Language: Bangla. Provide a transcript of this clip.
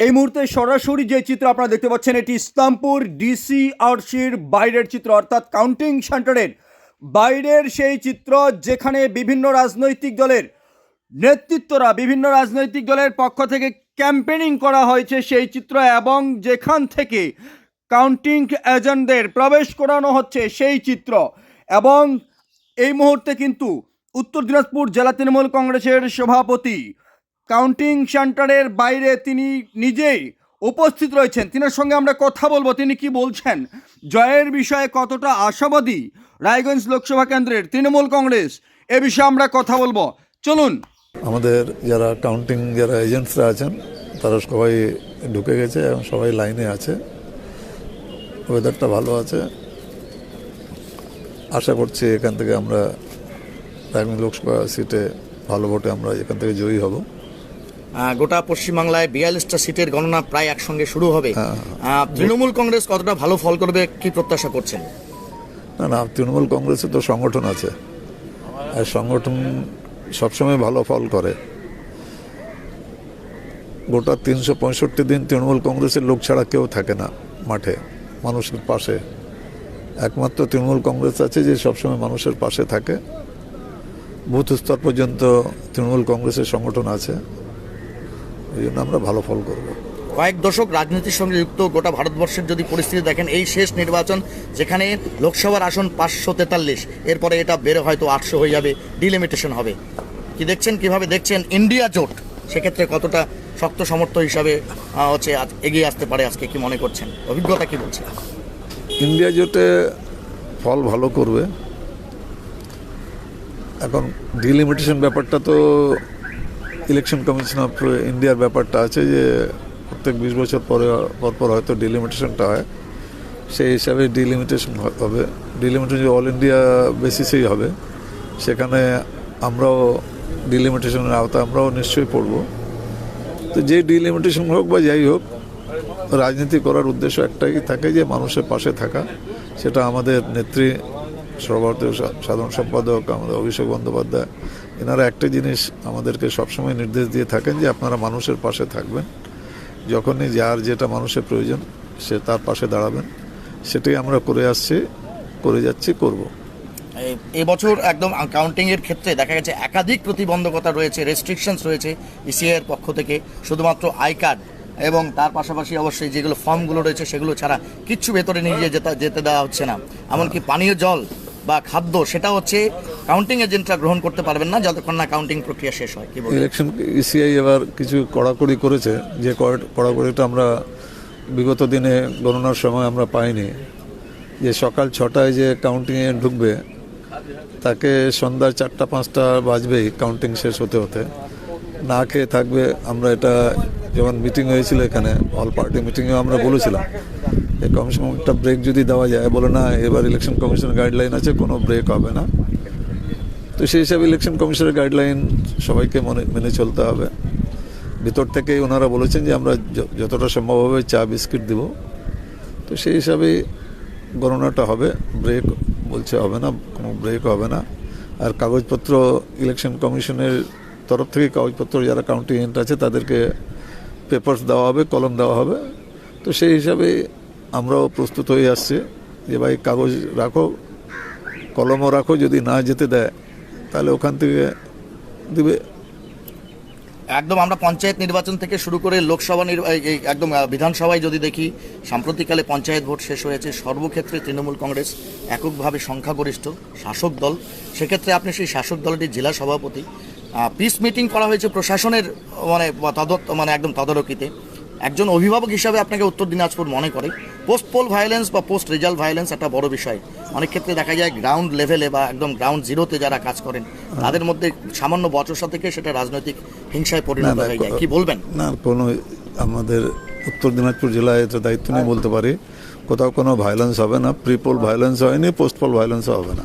এই মুহূর্তে সরাসরি যে চিত্র আপনারা দেখতে পাচ্ছেন, এটি ইসলামপুর ডিসি আরসির বাইরের চিত্র, অর্থাৎ কাউন্টিং সেন্টারের বাইরের সেই চিত্র, যেখানে বিভিন্ন রাজনৈতিক দলের নেতৃত্বরা, বিভিন্ন রাজনৈতিক দলের পক্ষ থেকে ক্যাম্পেনিং করা হয়েছে সেই চিত্র এবং যেখান থেকে কাউন্টিং এজেন্টদের প্রবেশ করানো হচ্ছে সেই চিত্র। এবং এই মুহূর্তে কিন্তু উত্তর দিনাজপুর জেলা তৃণমূল কংগ্রেসের সভাপতি কাউন্টিং সেন্টারের বাইরে তিনি নিজেই উপস্থিত রয়েছেন। তিনার সঙ্গে আমরা কথা বলব। তিনি কি বলছেন? জয়ের বিষয়ে কতটা আশাবাদী রায়গঞ্জ লোকসভা কেন্দ্রের তৃণমূল কংগ্রেস? এ বিষয়ে আমরা কথা বলব। চলুন। আমাদের যারা কাউন্টিং যারা এজেন্টসরা আছেন, তারা সবাই ঢুকে গেছে এবং সবাই লাইনে আছে। ওয়েদারটা ভালো আছে। আশা করছি এখান থেকে আমরা রায়গঞ্জ লোকসভা সিটে ভালো ভোটে আমরা এখান থেকে জয়ী হব। গোটা পশ্চিমবাংলায় বিয়াল্লিশটা সিটের গণনা প্রায় একসঙ্গে শুরু হবে। আহ, তৃণমূল কংগ্রেস কতটা ভালো ফল করবে কি প্রত্যাশা করছেন? না না তৃণমূল কংগ্রেসের তো সংগঠন আছে। আর সংগঠন সবসময় ভালো ফল করে। গোটা তিনশো পঁয়ষট্টি দিন তৃণমূল কংগ্রেসের লোক ছাড়া কেউ থাকে না মাঠে মানুষের পাশে। একমাত্র তৃণমূল কংগ্রেস আছে যে সবসময় মানুষের পাশে থাকে। বুথ স্তর পর্যন্ত তৃণমূল কংগ্রেসের সংগঠন আছে। এই জন্য আমরা ভালো ফল করব। কয়েক দশক রাজনীতির সঙ্গে যুক্ত গোটা ভারতবর্ষের যদি পরিস্থিতি দেখেন এই শেষ নির্বাচন যেখানে লোকসভার আসন পাঁচশো তেতাল্লিশ এরপরে এটা বেড়ে হয়তো আটশো হয়ে যাবে ডিলিমিটেশন হবে। কি দেখছেন কীভাবে দেখছেন? ইন্ডিয়া জোট সেক্ষেত্রে কতটা শক্ত সমর্থ হিসাবে হচ্ছে এগিয়ে আসতে পারে আজকে কি মনে করছেন? অভিজ্ঞতা কি বলছে ইন্ডিয়া জোটে ফল ভালো করবে। এখন ডিলিমিটেশন ব্যাপারটা তো ইলেকশন কমিশন অফ ইন্ডিয়ার ব্যাপারটা আছে যে, প্রত্যেক বিশ বছর পরে পর পর হয়তো ডিলিমিটেশনটা হয়। সেই হিসাবে ডিলিমিটেশন হবে। ডিলিমিটেশন অল ইন্ডিয়া বেসিসেই হবে, সেখানে আমরাও ডিলিমিটেশনের আওতা আমরাও নিশ্চয়ই পড়ব। তো যে ডিলিমিটেশন হোক বা যাই হোক, রাজনীতি করার উদ্দেশ্য একটাই থাকে যে, মানুষের পাশে থাকা। সেটা আমাদের নেত্রী, সর্বভারতীয় সাধারণ সম্পাদক, আমাদের অভিষেক বন্দ্যোপাধ্যায় এনারা একটা জিনিস আমাদেরকে সবসময় নির্দেশ দিয়ে থাকেন যে আপনারা মানুষের পাশে থাকবেন। যখনই যার যেটা মানুষের প্রয়োজন, সে তার পাশে দাঁড়াবেন। সেটাই আমরা করে আসছি, করে যাচ্ছি, করব। এবছর একদম কাউন্টিং এর ক্ষেত্রে দেখা গেছে একাধিক প্রতিবন্ধকতা রয়েছে রেস্ট্রিকশনস রয়েছে ইসিআই এর পক্ষ থেকে, শুধুমাত্র আই কার্ড এবং তার পাশাপাশি অবশ্যই যেগুলো ফর্মগুলো রয়েছে সেগুলো ছাড়া কিচ্ছু ভেতরে নিয়ে যেতে যেতে দেওয়া হচ্ছে না। এমনকি পানীয় জল বা খাদ্য, সেটা হচ্ছে কাউন্টিং এজেন্টরা গ্রহণ করতে পারবেন না যতক্ষণ না কাউন্টিং প্রক্রিয়া শেষ হয়। কি ইলেকশন ইসিআই এবার কিছু কড়াকড়ি করেছে, যে কড়াকড়িটা আমরা বিগত দিনে গণনার সময় আমরা পাইনি। যে সকাল ছটায় যে কাউন্টিংয়ে ঢুকবে, তাকে সন্ধ্যা চারটা, পাঁচটা বাজবেই কাউন্টিং শেষ হতে হতে। না খেয়ে থাকবে, আমরা এটা যখন মিটিং হয়েছিল এখানে অল পার্টি মিটিংয়েও আমরা বলেছিলাম। কমিশন একটা ব্রেক যদি দেওয়া যায়, বলে না, এবার ইলেকশন কমিশন গাইডলাইন আছে, কোনো ব্রেক হবে না। তো সেই হিসাবে ইলেকশন কমিশনের গাইডলাইন সবাইকে মনে, মেনে চলতে হবে। ভিতর থেকেই ওনারা বলেছেন যে আমরা যতটা সম্ভব হবে চা বিস্কিট দিব। তো সেই হিসাবে গণনাটা হবে ব্রেক বলছে হবে না, কোনো ব্রেক হবে না। আর কাগজপত্র ইলেকশন কমিশনের তরফ থেকে কাগজপত্র, যারা কাউন্টি এজেন্ট আছে, তাদেরকে পেপার্স দেওয়া হবে, কলম দেওয়া হবে। তো সেই হিসাবে আমরাও প্রস্তুত হয়ে আসছি। যে ভাই কাগজ রাখো, কলমও রাখো, যদি না যেতে দেয়, তাহলে ওখান থেকে দিবে। একদম আমরা পঞ্চায়েত নির্বাচন থেকে শুরু করে লোকসভা একদম বিধানসভায় যদি দেখি, সাম্প্রতিককালে পঞ্চায়েত ভোট শেষ হয়েছে, সর্বক্ষেত্রে তৃণমূল কংগ্রেস এককভাবে সংখ্যাগরিষ্ঠ শাসক দল। সেক্ষেত্রে আপনি সেই শাসক দলটির জেলা সভাপতি পিস মিটিং করা হয়েছে প্রশাসনের মানে বা তদত মানে একদম তদারকিতে। একজন অভিভাবক হিসাবে আপনাকে উত্তর দিনাজপুর মনে করে। পোস্ট পোল ভায়োলেন্স বা পোস্ট রেজাল্ট ভায়োলেন্স একটা বড় বিষয়। অনেক ক্ষেত্রে দেখা যায় গ্রাউন্ড লেভেলে বা একদম গ্রাউন্ড জিরোতে যারা কাজ করেন তাদের মধ্যে সামান্য বচসা থেকে সেটা রাজনৈতিক হিংসায় পরিণত হয়ে যায়। কি বলবেন? না কোনো আমাদের উত্তর দিনাজপুর জেলায় এটা দায়িত্ব নিয়ে বলতে পারি কোথাও কোনো ভায়োলেন্স হবে না প্রিপোল ভায়োলেন্স হয়নি পোস্ট পোল ভায়োলেন্সও হবে না।